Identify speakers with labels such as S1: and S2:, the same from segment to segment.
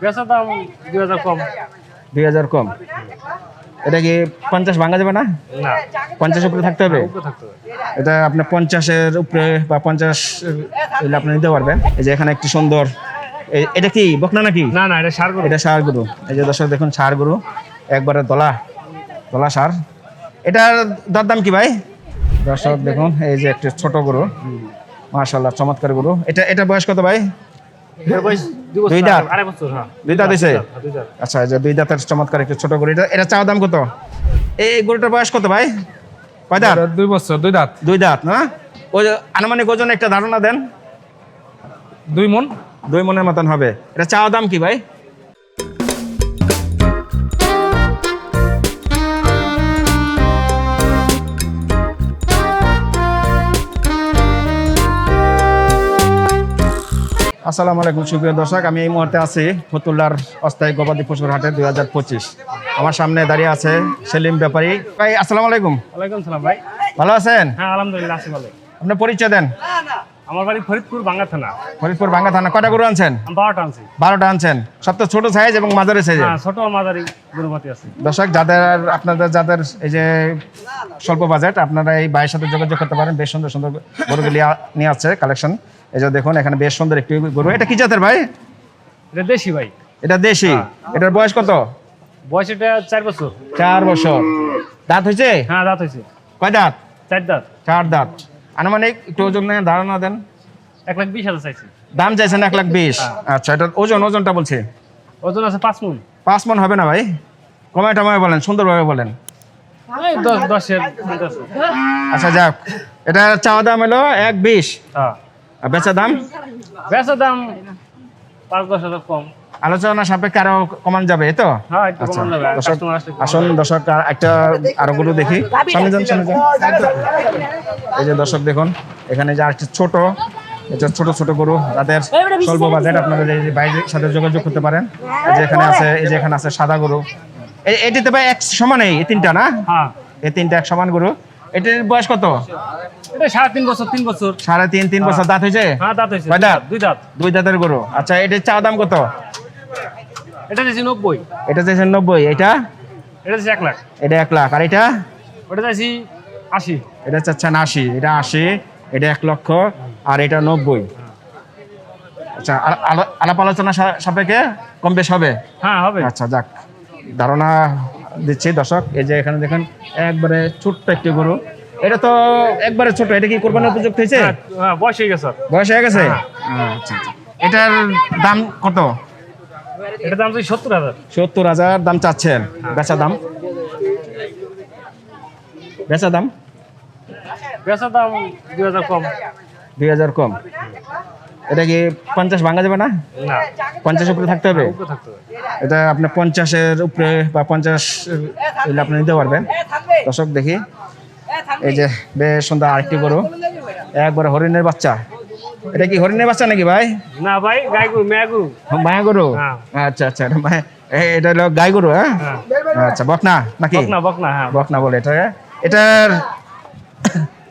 S1: বেচা দাম দুই হাজার কম।
S2: দুই হাজার কম। এটা কি পঞ্চাশ ভাঙা যাবে না?
S1: না।
S2: পঞ্চাশ উপরে থাকতে হবে?
S1: উপরে থাকতে হবে।
S2: এটা আপনার পঞ্চাশের উপরে বা পঞ্চাশ আপনি নিতে পারবেন। এই যে এখানে একটি সুন্দর এটা কি? বকনা নাকি?
S1: না না এটা সার গরু।
S2: এটা সার গরু। এই যে দর্শক দেখুন সার গরু। একবারে দলা দলা সার। এটার দরদাম কি ভাই? দর্শক দেখুন এই যে একটি ছোট গরু। মাশাল্লাহ চমৎকার গরু। এটা এটা বয়স কত ভাই?
S1: বয়স দুই
S2: দাঁত?
S1: আড়াই বছর হ্যাঁ।
S2: দুই দাঁত। আচ্ছা এই যে দুই দাঁতের চমৎকার একটি ছোট গরুটা এটা এটা চাওয়া দাম কত? এই এই গরুটার বয়স কত ভাই? কয় দাঁত?
S3: দুই বছর দুই দাঁত।
S2: দুই দাঁত না? ওই আনুমানিক ওজন একটা ধারণা দেন।
S3: দুই মন।
S2: দুই মনের মতন হবে। এটা চাওয়া দাম কি ভাই? আসসালামু আলাইকুম সুপ্রিয় দর্শক। আমি এই মুহূর্তে আছি ফতুল্লার অস্থায়ী গবাদি পশুর হাটে দুই হাজার পঁচিশ। আমার সামনে দাঁড়িয়ে আছে সেলিম ব্যাপারী। ভাই আসসালামু আলাইকুম।
S1: ওয়ালাইকুম সালাম ভাই।
S2: ভালো আছেন?
S1: হ্যাঁ আলহামদুলিল্লাহ আছি ভালো।
S2: আপনার পরিচয় দেন।
S1: আমার বাড়ি ফরিদপুর বাঙ্গা থানা।
S2: ফরিদপুর বাঙ্গা থানা। কটা গরু আনছেন?
S1: বারোটা আনছি।
S2: বারোটা আনছেন। সব তো ছোট সাইজ এবং মাঝারি সাইজের
S1: হ্যাঁ ছোট মাদারি গরুমতি আছে।
S2: দর্শক যাদের আপনাদের যাদের এই যে স্বল্প বাজেট আপনারা এই ভাইয়ের সাথে যোগাযোগ করতে পারেন। বেশ সুন্দর সুন্দর গরুগুলি নিয়ে আসছে কালেকশন এই যে দেখুন এখানে বেশ সুন্দর একটি গরু। এটা কি জাতের ভাই?
S1: এটা দেশি ভাই।
S2: এটা দেশি। এটার বয়স কত?
S1: বয়স এটা চার বছর।
S2: চার বছর। দাঁত হয়েছে?
S1: হ্যাঁ দাঁত হয়েছে।
S2: কয় দাঁত?
S1: চার দাঁত।
S2: চার দাঁত। আনুমানিক একটু ওজন নিয়ে ধারণা দেন।
S1: এক লাখ বিশ হাজার চাইছি।
S2: দাম চাইছেন এক লাখ বিশ। আচ্ছা এটা ওজন ওজনটা বলছি।
S1: ওজন আছে পাঁচ মন।
S2: পাঁচ মন হবে না ভাই? কমায় টমায় বলেন সুন্দরভাবে বলেন।
S1: দশ দশের
S2: আচ্ছা যাক। এটা চাওয়া দাম হলো এক বিশ।
S1: হ্যাঁ।
S2: আর বেচা দাম?
S1: বেচা দাম পাঁচ দশ হাজার কম।
S2: আলোচনা সাপেক্ষে আরও কমান যাবে এই তো?
S1: হ্যাঁ একটু
S2: আচ্ছা। আসুন দর্শক একটা আরও গরু দেখি। সামনে যান সামনে যান। এই যে দর্শক দেখুন এখানে যে আরেকটি ছোট এটা ছোট ছোট গরু। তাদের স্বল্প বাজেট আপনারা এই যে বাইরের সাথে যোগাযোগ করতে পারেন। এই যে এখানে আছে এই যে এখানে আছে সাদা গরু। এটিতে ভাই এক সমান এই তিনটা না?
S1: হ্যাঁ।
S2: এই তিনটা এক সমান গরু। এটির বয়স কত?
S1: সাড়ে তিন বছর তিন বছর।
S2: সাড়ে তিন তিন বছর। দাঁত হয়েছে?
S1: হ্যাঁ দাঁত হয়েছে। দুই দাঁত।
S2: দুই দাঁতের গরু। আচ্ছা এটির চাওয়া দাম কত?
S1: এটা চাইছি নব্বই।
S2: এটা চাইছে নব্বই এটা?
S1: এটা চাইছি এক লাখ।
S2: এটা এক লাখ আর এটা?
S1: ওটা চাইছি আশি।
S2: এটা চাচ্ছেন আশি এটা আশি এটা এক লক্ষ আর এটা নব্বই। আচ্ছা আর- আলাপ আলোচনা সাপেক্ষে কম বেশ হবে?
S1: হ্যাঁ হবে।
S2: আচ্ছা যাক। ধারণা দিচ্ছি দর্শক এই যে এখানে দেখেন একবারে ছোট্ট একটি গরু। এটা তো একবারে ছোট এটা কি কোরবানির উপযুক্ত হয়েছে?
S1: হ্যাঁ, হ্যাঁ বয়স হয়ে গেছে।
S2: বয়স হয়ে গেছে? আচ্ছা আচ্ছা। এটার দাম কত?
S1: এটা দাম সত্তর হাজার।
S2: সত্তর হাজার দাম চাচ্ছেন। বেচা দাম? বেচা দাম?
S1: বেচার দাম দুই হাজার কম।
S2: দুই হাজার কম। এটা কি পঞ্চাশ ভাঙা যাবে না? পঞ্চাশ উপরে থাকতে হবে? এটা আপনি পঞ্চাশের উপরে বা পঞ্চাশ আপনি নিতে পারবেন। দর্শক দেখি। এই যে বেশ সুন্দর আরেকটি গরু। একবার হরিণের বাচ্চা। এটা কি হরিণের বাচ্চা নাকি ভাই?
S1: না ভাই গাই গরু মেয়া গরু।
S2: মায়া গরু?
S1: হ্যাঁ।
S2: আচ্ছা আচ্ছা এটা মায়া- এটা হলো গাই গরু হ্যাঁ?
S1: হ্যাঁ।
S2: আচ্ছা বকনা নাকি?
S1: বকনা বকনা হ্যাঁ।
S2: বকনা বলে এটা এটার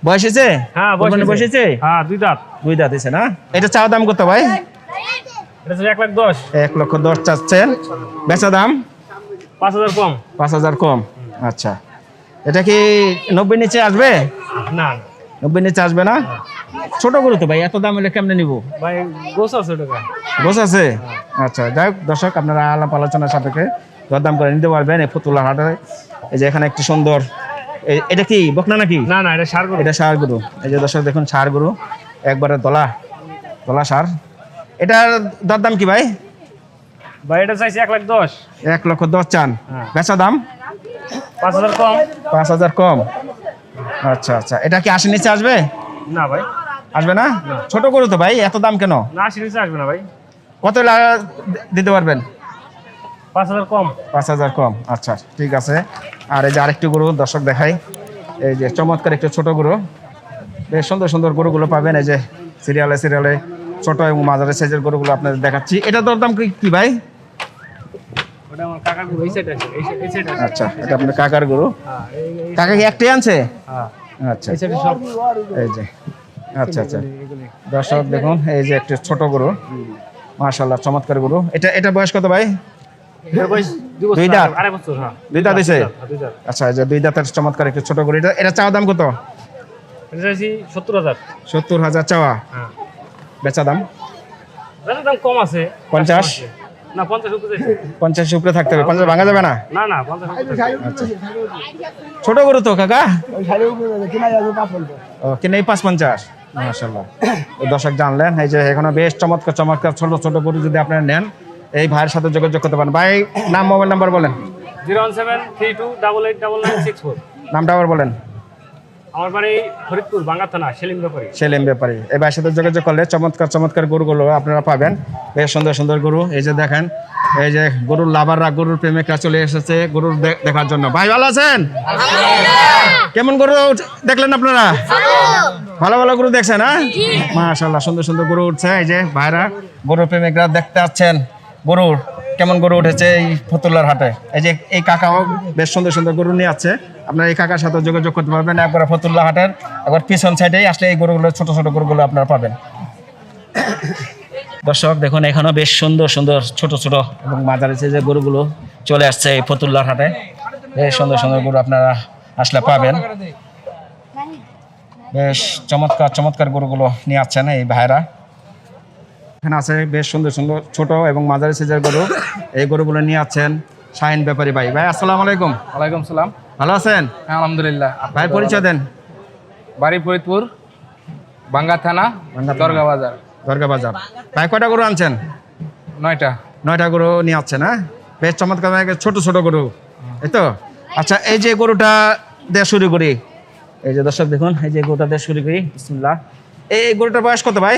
S2: বয়স হয়েছে?
S1: হ্যাঁ
S2: বয়স হয়েছে।
S1: হ্যাঁ দুই দাঁত।
S2: দুই দাঁত হয়েছে না? এটা চাওয়া দাম কত ভাই?
S1: এটা এক লাখ দশ।
S2: এক লক্ষ দশ চাচ্ছেন। বেচা দাম?
S1: পাঁচ হাজার কম।
S2: পাঁচ হাজার কম। আচ্ছা। এটা কি নব্বই নিচে আসবে?
S1: না।
S2: নব্বই নিচে আসবে না? ছোট গরু তো ভাই এত দাম হলে কেমনে নিব?
S1: ভাই গোছ আছে টাকা
S2: বস আছে? আচ্ছা যাই হোক দর্শক আপনারা আলাপ আলোচনার সাপেক্ষে দরদাম করে নিতে পারবেন এই ফতুল্লা হাটে। এই যে এখানে একটি সুন্দর এটা কি বকনা নাকি?
S1: না না এটা সার গরু।
S2: এটা সার গরু। এই যে দর্শক দেখুন সার গরু। একবারে দলা দলা সার। এটার দরদাম কি ভাই?
S1: ভাই এটা চাইছি এক লাখ দশ।
S2: এক লক্ষ দশ চান।
S1: হ্যাঁ।
S2: বেচা দাম?
S1: পাঁচ হাজার কম।
S2: পাঁচ হাজার কম। আচ্ছা আচ্ছা। এটা কি আশি নিচে আসবে?
S1: না ভাই।
S2: আসবে না? ছোট গরু তো ভাই এত দাম কেন?
S1: না আশি নিচে আসবে না ভাই।
S2: কত দিতে পারবেন?
S1: পাঁচ হাজার কম।
S2: পাঁচ হাজার কম। আচ্ছা ঠিক আছে। আর এই যে আরেকটি গরু দর্শক দেখাই। এই যে চমৎকার একটু ছোট গরু। বেশ সুন্দর সুন্দর গরুগুলো পাবেন। এই যে সিরিয়ালে সিরিয়ালে ছোট এবং মাঝারি সাইজের গরুগুলো আপনাদের দেখাচ্ছি। এটা দরদাম কি ভাই? আচ্ছা এটা আপনার কাকার গরু?
S1: হ্যাঁ
S2: কাকা কি একটাই আনছে?
S1: হ্যাঁ।
S2: আচ্ছা।
S1: এই সাইডে সব
S2: এই যে আচ্ছা আচ্ছা। দর্শক দেখুন এই যে একটি ছোট গরু। মাশাল্লাহ চমৎকার গরু। এটা এটা বয়স কত ভাই?
S1: দুই
S2: দাঁত?
S1: হ্যাঁ।
S2: দুই দাঁত
S1: দুই দাঁত
S2: আচ্ছা এই যে দুই দাঁতের চমৎকার একটু ছোট গরু। এটা এটা চাওয়া দাম কত?
S1: সত্তর হাজার।
S2: সত্তর হাজার চাওয়া।
S1: হ্যাঁ।
S2: বেচা দাম?
S1: দাম কম আছে
S2: পঞ্চাশ?
S1: না পঞ্চাশ উপরে
S2: পঞ্চাশ উপরে থাকতে হবে। পঞ্চাশ ভাঙা যাবে না?
S1: চাইছি।
S2: ছোট গরু তো কাকা? কিনে পাঁচ পঞ্চাশ। মাশাল্লাহ এই দর্শক জানলেন এই যে এখনও বেশ চমৎকার চমৎকার ছোট ছোট গরু যদি আপনারা নেন এই ভাইয়ের সাথে যোগাযোগ করতে পারেন। ভাই নাম মোবাইল নাম্বার বলেন।
S1: Zero one seven three two double eight double nine six four.
S2: নামটা আবার বলেন।
S1: আমার বাড়ি ফরিদপুর বাঙ্গা থানা সেলিম ব্যাপারী।
S2: সেলিম ব্যাপারী। এই ভাইয়ের সাথে যোগাযোগ করলে চমৎকার চমৎকার গরুগুলো আপনারা পাবেন। বেশ সুন্দর সুন্দর গরু। এই যে দেখেন এই যে গরুর লাভাররা গরুর প্রেমিকরা চলে এসেছে গরুর দেখার জন্য। ভাই ভালো আছেন? কেমন গরু দেখলেন আপনারা? ভালো। ভালো গরু দেখছেন হ্যাঁ? মাশাল্লাহ সুন্দর সুন্দর গরু উঠছে। এই যে ভাইরা গরুর প্রেমিকরা দেখতে পাচ্ছেন গরুর। কেমন গরু উঠেছে এই ফতুল্লার হাটে? এই যে এই কাকাও বেশ সুন্দর সুন্দর গরু নিয়ে আছে। আপনারা এই কাকার সাথে যোগাযোগ করতে পারবেন একবার ফতুল্লা হাটের। একবার পিছন সাইডেই আসলে এই গরুগুলো ছোট ছোট গরুগুলো আপনারা পাবেন। দর্শক দেখুন এখানেও বেশ সুন্দর সুন্দর ছোট ছোট এবং মাঝারি যে গরুগুলো চলে আসছে এই ফতুল্লার হাটে। বেশ সুন্দর সুন্দর গরু আপনারা আসলে পাবেন। বেশ চমৎকার চমৎকার গরুগুলো নিয়ে আসছেন এই ভাইরা। এখানে আছে বেশ সুন্দর সুন্দর ছোট এবং মাঝারি সাইজের গরু। এই গরুগুলো নিয়ে আছেন শাহিন ব্যাপারী ভাই। ভাই আসসালামু আলাইকুম।
S3: ওয়ালাইকুম সালাম।
S2: ভালো আছেন?
S3: হ্যাঁ আলহামদুলিল্লাহ।
S2: ভাই পরিচয় দেন।
S3: বাড়ি ফরিদপুর বাঙ্গা থানা দরগা বাজার।
S2: দরগা বাজার। ভাই কয়টা গরু আনছেন?
S3: নয়টা।
S2: নয়টা গরু নিয়ে আসছেন হ্যাঁ? বেশ চমৎকার ছোট ছোট গরু। এই তো? আচ্ছা এই যে গরুটা দিয়ে শুরু করি। এই যে দর্শক দেখুন এই যে গরুটা দিয়ে শুরু করি। বিসমিল্লাহ। এই গরুটার বয়স কত ভাই?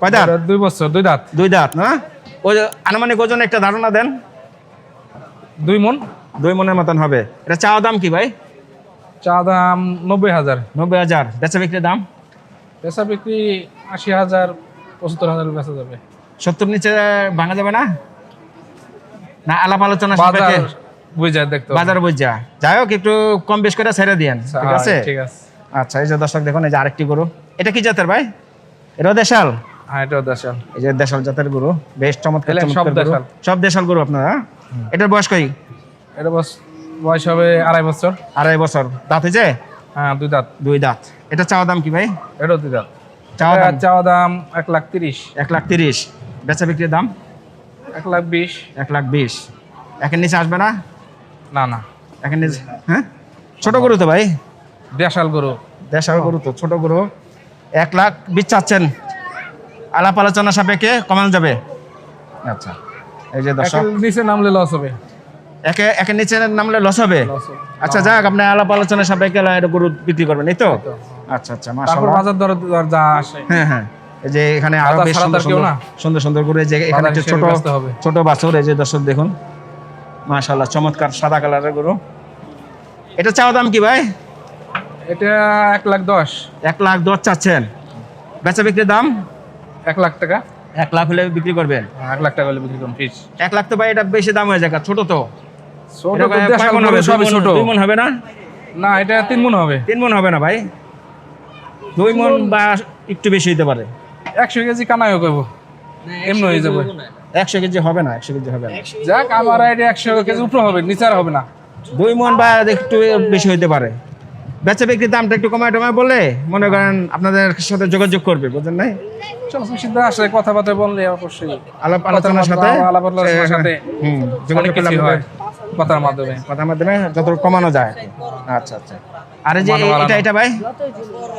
S2: কয় দাঁত?
S3: দুই বছর দুই দাঁত।
S2: দুই দাঁত না? ওই আনুমানিক ওজন একটা ধারণা দেন।
S3: দুই মন।
S2: দুই মনের মতন হবে। এটা চাওয়া দাম কি ভাই?
S3: চা দাম নব্বই হাজার।
S2: নব্বই হাজার। বেচা বিক্রির দাম?
S3: পেশা বিক্রি আশি হাজার পঁচাত্তর হাজার বেচা যাবে।
S2: সত্তর নিচে ভাঙা যাবে না? না আলাপ আলোচনা সাপেক্ষে?
S3: বুঝে দেখতে
S2: বাজার বুঝা। যাই হোক একটু কম বেশ করে ছেড়ে দিয়েন ঠিক
S3: হ্যাঁ,
S2: আছে?
S3: ঠিক আছে।
S2: আচ্ছা এই যে দর্শক দেখুন এই যে আরেকটি গরু। এটা কি জাতের ভাই? এটাও দেশাল?
S3: হ্যাঁ এটাও দেশাল।
S2: এই যে দেশাল জাতের গরু বেশ চমৎকার
S3: সব দেশাল।
S2: সব দেশাল গরু আপনারা হ্যাঁ? এটার বয়স কই
S3: এটা বয়স হবে আড়াই বছর।
S2: আড়াই বছর। দাঁত হয়েছে
S3: হ্যাঁ দুই দাঁত।
S2: দুই দাঁত। এটা চাওয়া দাম কি ভাই?
S3: এটাও দুই দাঁত।
S2: চাওয়া দাম?
S3: চাওয়া দাম এক লাখ তিরিশ।
S2: এক লাখ তিরিশ। বেচা বিক্রির দাম?
S3: এক লাখ বিশ।
S2: এক লাখ বিশ। একের নিচে আসবে না?
S3: না না।
S2: একের নিচে হ্যাঁ? ছোট গরু তো ভাই?
S3: দেশাল গরু।
S2: দেশাল গরু তো ছোট গরু। এক লাখ বিশ চাচ্ছেন। আলাপ আলোচনা সাপেক্ষে কমানো যাবে? আচ্ছা এই যে দর্শক।
S3: নিচে নামলে লস হবে।
S2: একে একের নিচে নামলে লস হবে? আচ্ছা যাক আপনি আলাপ আলোচনা সাপেক্ষে এটা গরু বিক্রি করবেন এই তো। আচ্ছা আচ্ছা মাশাআল্লাহ।
S3: বাজার দর যা আসে।
S2: হ্যাঁ হ্যাঁ এই যে এখানে
S3: আরও
S2: বেশ সুন্দর সুন্দর। সুন্দর এই যে এখানে একটা ছোট। ছোট বাছুর এই যে দর্শক দেখুন। মাশাআল্লাহ চমৎকার সাদা কালারের গরু। এটা চাওয়া দাম কি ভাই?
S3: এটা এক লাখ দশ।
S2: এক লাখ দশ চাচ্ছেন। বেচা বিক্রির দাম?
S3: এক লাখ টাকা?
S2: এক লাখ হলে বিক্রি করবেন?
S3: এক লাখ টাকা হলে বিক্রি করুন ফিস
S2: এক লাখ তো ভাই এটা বেশি দাম হয়ে যায় ছোট তো।
S3: ছোট
S2: দুই মণ-
S3: ছোট।
S2: দুই মণ হবে না?
S3: না এটা তিন মন হবে।
S2: তিন মন হবে না ভাই? দুই মন বা একটু বেশি হতে পারে।
S3: একশো কেজি কানাইও করব। এমনি হয়ে যাবে।
S2: একশো কেজি হবে না একশো কেজি হবে না।
S3: যাক আমার আইডিয়া একশো কেজি উপরে হবে নিচে আর হবে না।
S2: দুই মন বা একটু বেশি হইতে পারে। বেচা বিক্রির দামটা একটু কমায় টমায় বলে মনে করেন আপনাদের সাথে যোগাযোগ করবে বুঝলেন নাই?
S3: চলো সিদ্ধ আসে কথাবার্তা বললে অবশ্যই
S2: আলাপ আলোচনার সাথে?
S3: আলাপ আলোচনার সাথে
S2: হুম
S3: অনেক কিছু হয় কথার মাধ্যমে।
S2: কথার মাধ্যমে যত কমানো যায়। আচ্ছা আচ্ছা। আর যে এটা এটা ভাই?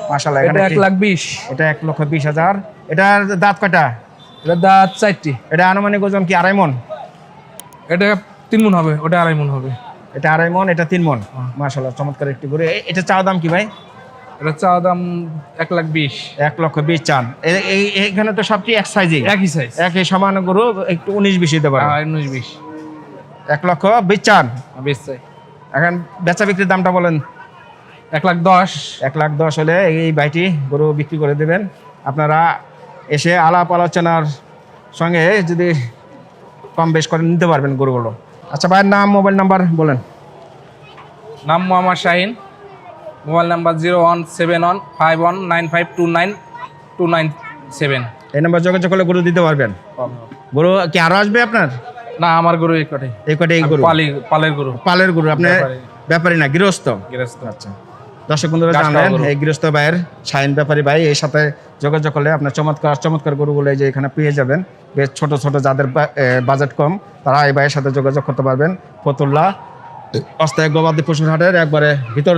S2: মাশাআল্লাহ
S3: এটা
S2: এখানে
S3: এক লাখ বিশ।
S2: এটা এক লক্ষ বিশ হাজার। এটার দাঁত কয়টা?
S3: এটা দাঁত চারটি।
S2: এটা আনুমানিক ওজন কি আড়াই মন?
S3: এটা তিন মন হবে ওটা আড়াই মন হবে।
S2: এটা আড়াই মন এটা তিন মন। মাশাআল্লাহ চমৎকার একটি এ- এটা চাওয়া দাম কি ভাই?
S3: এটা চাওয়া দাম এক লাখ বিশ।
S2: এক লক্ষ বিশ চান। এ- এই এখানে তো সবটি এক সাইজে
S3: একই সাইজ
S2: একই সমান গরু একটু উনিশ বিশ দিতে পারে।
S3: উনিশ বিশ।
S2: এক লক্ষ বিশ চান।
S3: বেশ চাই।
S2: এখন বেচা বিক্রির দামটা বলেন।
S3: এক লাখ দশ।
S2: এক লাখ দশ হলে এই বাইটি গরু বিক্রি করে দেবেন। আপনারা এসে আলাপ আলোচনার সঙ্গে যদি কম বেশ করে নিতে পারবেন গরুগুলো। আচ্ছা ভাইয়ের নাম মোবাইল নাম্বার বলেন।
S3: নাম Mohammad Shahin. Mobile number zero one seven one five one nine five two nine two nine seven.
S2: এই নাম্বার যোগাযোগ করলে গরু দিতে পারবেন? গরু কি আরও আসবে আপনার?
S3: না আমার গরু এই কটাই।
S2: এই কটা এই গরু?
S3: পালি পালের গরু।
S2: পালের গরু আপনি
S3: ব্যাপারী।
S2: না গৃহস্থ?
S3: গৃহস্থ
S2: আচ্ছা। দর্শক বন্ধুরা জানলেন এই গৃহস্থ ভাইয়ের শাহিন ব্যাপারী ভাই এই সাথে যোগাযোগ করলে আপনার চমৎকার চমৎকার গরুগুলো যে এখানে পেয়ে যাবেন। বেশ ছোট ছোট যাদের বাজেট কম তারা এই ভাইয়ের সাথে যোগাযোগ করতে পারবেন। ফতুল্লা অস্তায় গবাদি পশুর হাটের একবারে ভিতর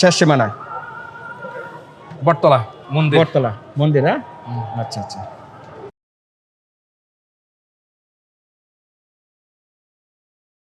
S2: শেষ সীমানায়।
S3: বটতলা মন্দির।
S2: বটতলা মন্দির হ্যাঁ? আচ্ছা আচ্ছা।